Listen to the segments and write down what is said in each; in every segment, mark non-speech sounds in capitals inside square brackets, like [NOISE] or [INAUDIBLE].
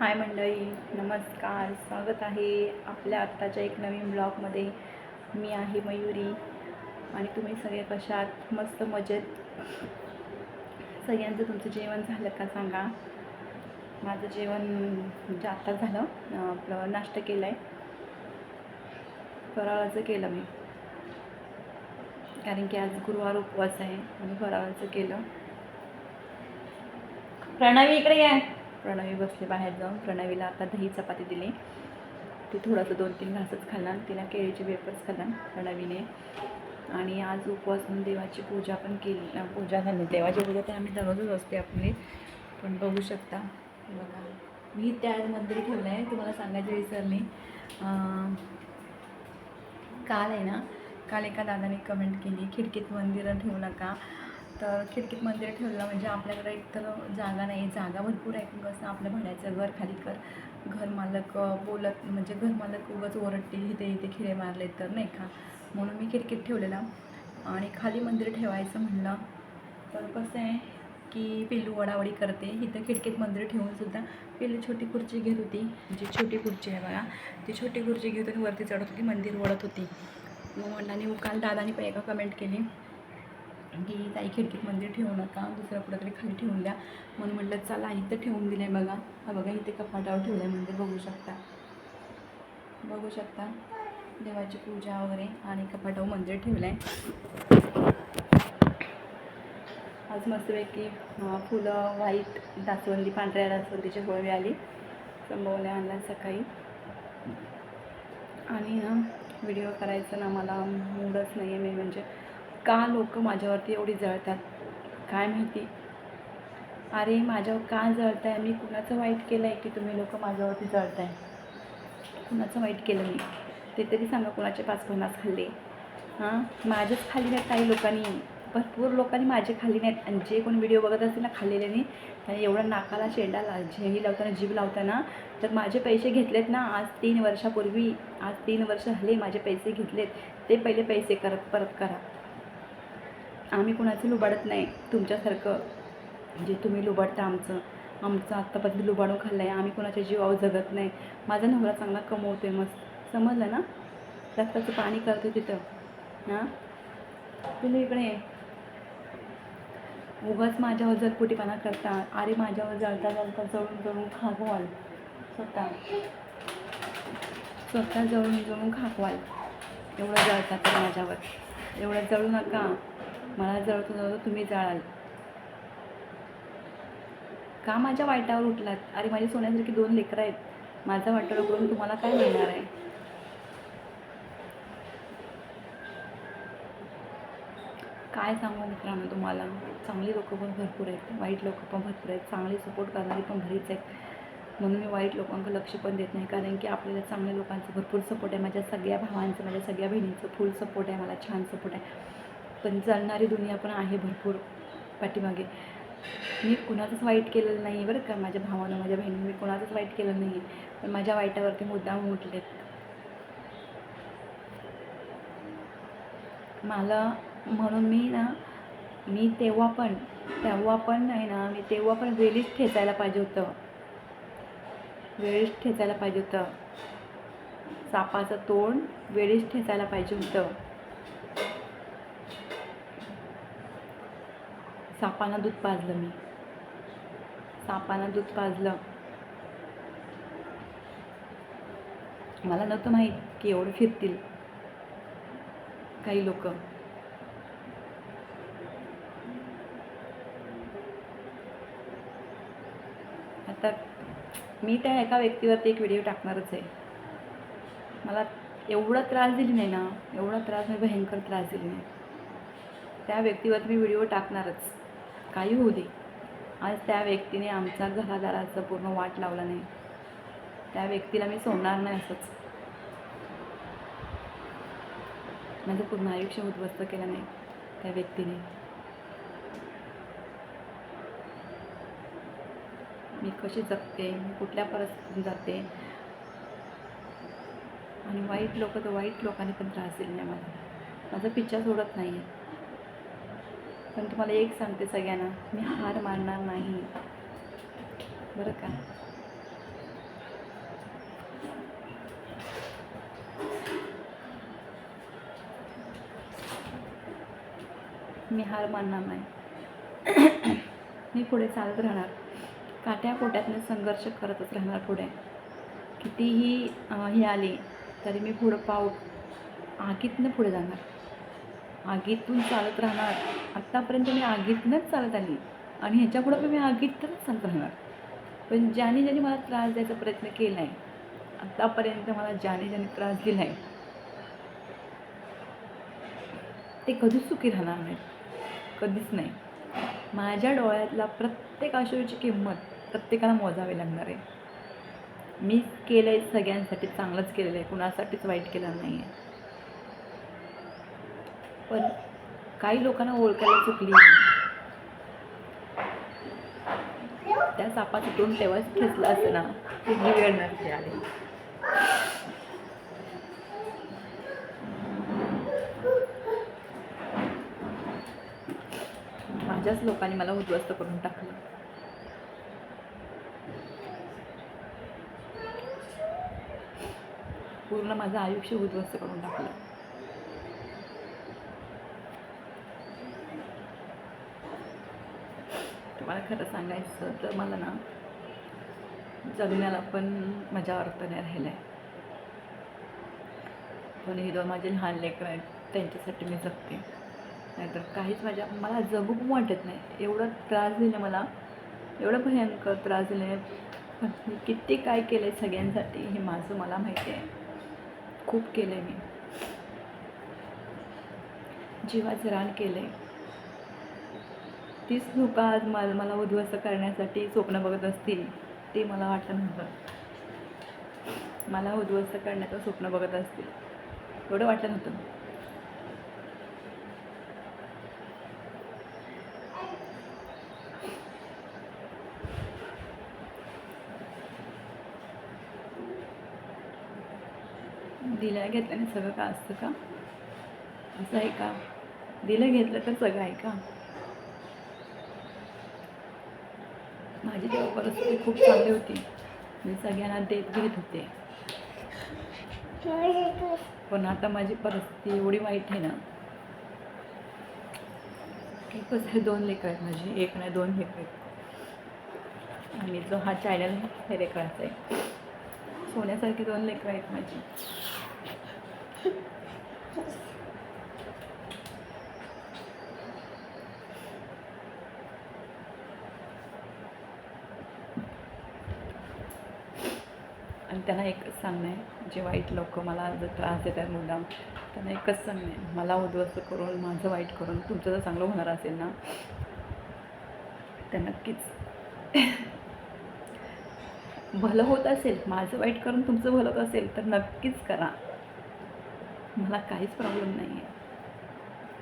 हाय मंडळी नमस्कार स्वागत आहे आपल्या आत्ताच्या एक नवीन ब्लॉगमध्ये. मी आहे मयुरी आणि तुम्ही सगळे कशात? मस्त मजेत. सगळ्यांचं तुमचं जेवण झालं का सांगा? माझं जेवण म्हणजे आत्ता झालं. आपलं नाश्ता केला आहे फराळाचं केलं मी. कारण की आज गुरुवार उपवास आहे आणि फराळाचं केलं. प्रणवी इकडे या. प्रणवी बसले बाहेर जाऊन. प्रणवीला आता दही चपाती दिली. ती थोडंसं दोन तीन घासच खाल्ला. तिला केळीचे वेपर्स खाल्ला प्रणवीने. आणि आज उपवास म्हणून देवाची पूजा पण केली. पूजा झाली. देवाची पूजा तर आम्ही दररोजच असते आपली. पण बघू शकता. बघा. मी त्या मंदिर ठेवलं आहे. तुम्हाला सांगायचं विसरली. काल आहे ना काल एका दादाने कमेंट केली खिडकीत मंदिरं ठेवू नका. तर खिडकीत मंदिर ठेवलं म्हणजे आपल्याकडे एकतर जागा नाही जागा भरपूर आहे. पण कसं आपलं भाड्याचं घर खाली कर. घर मालक बोलत म्हणजे घर मालक उगाच ओरडतील इथे इथे खिळे मारले तर नाही का? म्हणून मी खिडकीत ठेवलेला. आणि खाली मंदिर ठेवायचं म्हणलं तर कसं आहे की पिल्लू वडावडी करते. इथं खिडकीत मंदिर ठेवूनसुद्धा पिल्लू छोटी खुर्ची घेत होती. जी छोटी खुर्ची आहे बघा. ती छोटी खुर्ची घेत होती वरती चढत होती मंदिर ओढत होती. मग म्हणला आणि काल दादानी पण एका कमेंट केली. की ताई खिडकीत मंदिर ठेवू नका दुसऱ्या कुठं तरी खाली ठेवून द्या. म्हणून म्हटलं चला इथं ठेवून दिलं आहे बघा. हा बघा इथे कपाटावर ठेवलं आहे म्हणजे बघू शकता. बघू शकता. देवाची पूजा वगैरे आणि कपाटावर मंदिर ठेवलं आहे आज मस्तपैकी फुलं व्हाईट दासवंदी पांढऱ्या दासवंदीची गोळी आली. संभवल्या आणल्या सकाळी. आणि ना व्हिडिओ करायचं ना मला मूडच नाही आहे मी म्हणजे. का लोक माझ्यावरती एवढी जळतात काय माहिती? अरे माझ्यावर का जळताय? मी कुणाचं वाईट केलं आहे की तुम्ही लोक माझ्यावरती जळताय? कुणाचं वाईट केलं मी? ते तरी सांगा कुणाचे पाच पन्नास खाल्ले. हां? माझेच खाली नाहीत काही लोकांनी. भरपूर लोकांनी माझे खाली नाहीत. आणि जे कोणी व्हिडिओ बघत असतील ना खाल्लेल्यानी आणि एवढा नाकाला शेंडाला झेही लावताना जीभ लावताना तर माझे पैसे घेतलेत ना आज तीन वर्षापूर्वी आज तीन वर्ष झाले माझे पैसे घेतलेत. ते पहिले पैसे करत परत करा. आम्ही कुणाचं लुबाडत नाही. तुमच्यासारखं. जे तुम्ही लुबाडता आमचं. आमचं आत्तापर्यंत लुबाडून खाल्लं आहे आम्ही कुणाच्या जीवावर जगत नाही. माझा नवरा चांगला कमवतोय मस्त. समजलं ना? रक्ताचं पाणी करतो तिथं. हां? तुम्ही इकडे उगाच माझ्यावर जलपुटीपणा करता. अरे माझ्यावर जळता जळता जळून जळून खागवाल. स्वतः. स्वतः जळून जळून खाकवाल एवढं जळता तर माझ्यावर. एवढं जळू नका. मला जळतो जळतो तुम्ही जळाल. का माझ्या वाईटावर उठलात? अरे माझी सोन्यासारखी दोन लेकरं आहेत. माझा वाटावर उठून तुम्हाला काय मिळणार आहे? काय सांगू मित्रांनो तुम्हाला? चांगली लोक पण भरपूर आहेत. वाईट लोक पण भरपूर आहेत. चांगली सपोर्ट करणारी पण भरीच आहेत. म्हणून मी वाईट लोकांकडे लक्ष पण देत नाही. कारण की आपल्याला चांगल्या लोकांचं भरपूर सपोर्ट आहे. माझ्या सगळ्या भावांचं माझ्या सगळ्या बहिणींचं फुल सपोर्ट आहे. मला छान सपोर्ट आहे. पण चालणारी दुनिया पण आहे भरपूर पाठीमागे. मी कुणाचंच वाईट केलेलं नाही बरं का. माझ्या भावानं माझ्या बहिणीने मी कुणाचंच वाईट केलं नाही पण माझ्या वाईटावरती मुद्दाम उठलेत. मला म्हणून मी ना मी तेव्हा पण तेव्हा पण नाही ना मी तेव्हा पण वेळीच ठेचायला पाहिजे होतं. वेळीच ठेचायला पाहिजे होतं. सापाचं तोंड वेळीच ठेचायला पाहिजे होतं. सापानं दूध पाजलं मी. सापानं दूध पाजलं. मला नव्हतं माहीत की एवढं फिरतील काही लोक. आता मी त्या एका व्यक्तीवरती एक व्हिडिओ टाकणारच आहे. मला एवढा त्रास दिली नाही ना एवढा त्रास मी भयंकर त्रास दिली नाही. त्या व्यक्तीवर मी व्हिडिओ टाकणारच. काही होऊ दे. आज त्या व्यक्तीने आमचा घरादाराचं पूर्ण वाट लावला नाही. त्या व्यक्तीला मी सोडणार नाही असंच. माझं पूर्ण आयुष्य उद्ध्वस्त केलं नाही त्या व्यक्तीने. मी कशी जगते मी कुठल्या परिस्थितीत जाते? आणि वाईट लोक तर वाईट लोकांनी पण त्रास दिला नाही मला. माझा पिच्चा सोडत नाही आहे पण तुम्हाला एक सांगते सगळ्यांना मी हार मारणार नाही. बरं का? मी हार मानणार नाही. [COUGHS] मी पुढे चालत राहणार. काट्या कोट्यातनं संघर्ष करतच राहणार पुढे. कितीही हे आले तरी मी पुढं पाऊल आगीतनं पुढे जाणार. आगीतून चालत राहणार. आत्तापर्यंत मी आगीतूनच चालत आली आणि ह्याच्यापुढं पण मी आगीतूनच चालत राहणार. पण ज्याने ज्याने मला त्रास द्यायचा प्रयत्न केला आहे आत्तापर्यंत मला ज्याने ज्याने त्रास दिला आहे ते कधीच सुखी राहणार नाहीत. कधीच नाही. माझ्या डोळ्यातला प्रत्येक आशयाची किंमत प्रत्येकाला मोजावी लागणार आहे. मी केलं आहे सगळ्यांसाठी चांगलंच केलेलं आहे. कुणासाठीच वाईट केलं नाही आहे पण काही लोकांना ओळखायला चुकली त्या सापाचं तोंड तेव्हाच खेचलं असतं ना. ती ही वेळ नसते आली. माझ्याच लोकांनी मला उद्ध्वस्त करून टाकलं. पूर्ण माझं आयुष्य उद्ध्वस्त करून टाकलं. मला खरं सांगायचं तर मला ना जगण्याला पण माझ्या अर्थ नाही राहिला आहे पण हे दोन माझे लहान लेकर आहेत त्यांच्यासाठी मी जगते. नाहीतर काहीच माझ्या मला जगू पण वाटत नाही. एवढा त्रास दिला मला एवढा भयंकर त्रास दिले. पण मी किती काय केलं आहे सगळ्यांसाठी हे माझं मला माहिती आहे. खूप केलं आहे मी. जीवाचं रान केलं आहे तीच लोकं आज मला मला उद्ध्वस्त करण्यासाठी स्वप्न बघत असतील ते मला वाटलं नव्हतं. मला उद्ध्वस्त करण्याचं स्वप्न बघत असतील एवढं वाटलं नव्हतं. दिल्या घेतल्याने सगळं का असतं का? असं आहे का? दिलं घेतलं तर सगळं आहे का? माझी तेव्हा परिस्थिती खूप चांगली होती मी सगळ्यांना देत घेत होते. पण आता माझी परिस्थिती एवढी वाईट आहे ना की कसं आहे दोन लेकरं आहेत माझी एक नाही दोन लेकरं आहेत. आणि जो हा चॅनल हे लेकरांचा आहे. सोन्यासारखी दोन लेकरं आहेत माझी. त्यांना एकच सांगणं आहे जे वाईट लोक मला जर त्रास देतात मुद्दाम त्यांना एकच सांगणं आहे मला उद्ध्वस्त करून माझं वाईट करून तुमचं जर चांगलं होणार असेल ना तर नक्कीच भलं होत असेल माझं वाईट करून तुमचं भलं होत असेल तर नक्कीच करा. मला काहीच प्रॉब्लेम नाही आहे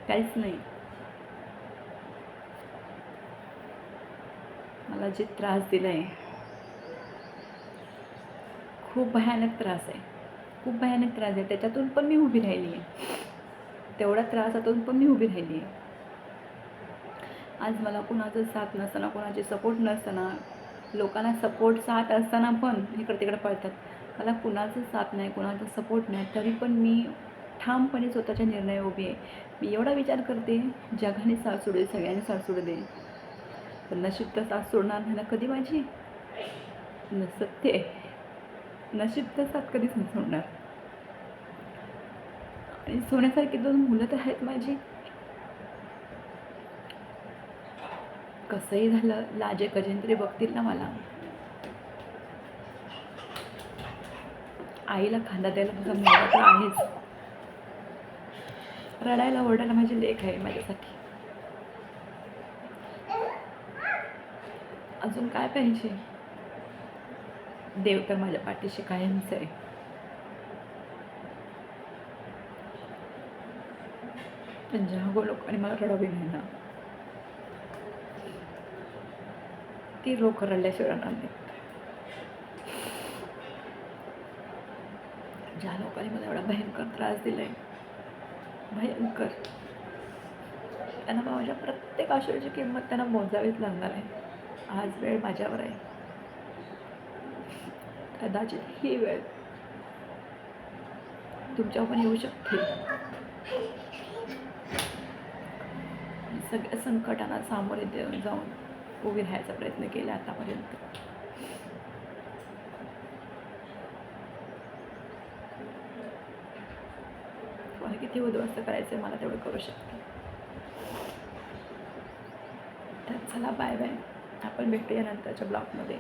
काहीच नाही. मला जे त्रास दिला आहे खूप भयानक त्रास आहे. खूप भयानक त्रास आहे. त्याच्यातून पण मी उभी राहिली आहे तेवढ्या त्रासातून पण मी उभी राहिली आहे आज मला कुणाचं साथ नसताना कुणाचे सपोर्ट नसताना लोकांना सपोर्ट साथ असताना पण इकडे तिकडे पळतात. मला कुणाचं साथ नाही कुणाचा सपोर्ट नाही तरी पण मी ठामपणे स्वतःच्या निर्णय उभी आहे. मी एवढा विचार करते जगाने साथ सोडू दे सगळ्यांनी साथ सोडू दे. पण नशीब तर साथ सोडणार नाही ना कधी माझी? सत्य आहे. नशीब तर साथ कधीच नाही सोडणार. आणि सोन्यासारखी दोन मुलं तर आहेत माझी. कसंही झालं लाजे कजेंद्री बघतील ना मला. आईला खांदा द्यायला तुझा मुलगा तर आहेच. रडायला ओरडायला माझी लेख आहे माझ्यासाठी. अजून काय पाहिजे? देव तर माझ्या पाठीशी कायमच आहे. पण ज्या लोकांनी मला रडवी नाही ना ती लोक रडल्याशिवाय राहणार नाही ज्या लोकांनी मला एवढा भयंकर त्रास दिलाय भयंकर. त्यांना माझ्या प्रत्येक आशयाची किंमत त्यांना मोजावीच लागणार आहे. आज वेळ माझ्यावर आहे. कदाचित ही वेळ तुमच्यावर पण येऊ शकते. सगळ्या संकटांना सामोरे देऊन जाऊन उभी राहायचा प्रयत्न केला आतापर्यंत. मला किती उद्ध्वस्त करायचं मला तेवढं करू शकते. तर चला बाय बाय आपण भेटूया नंतरच्या ब्लॉगमध्ये.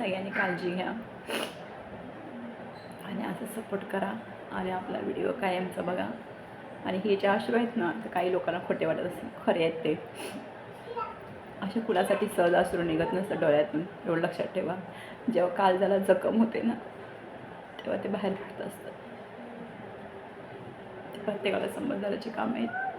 सगळ्यांनी काळजी घ्या. आणि असं सपोर्ट करा. आणि आपला व्हिडिओ कायमचा बघा. आणि हे जे आश्रय आहेत ना तर काही लोकांना खोटे वाटत असतील खरे आहेत ते. अशा कुणासाठी सहज अश्रू निघत नसतं डोळ्यातून? एवढं लक्षात ठेवा. जेव्हा काळजाला जखम होते ना तेव्हा ते बाहेर पडत असतं ते प्रत्येकाला संबंधाची कामं आहेत.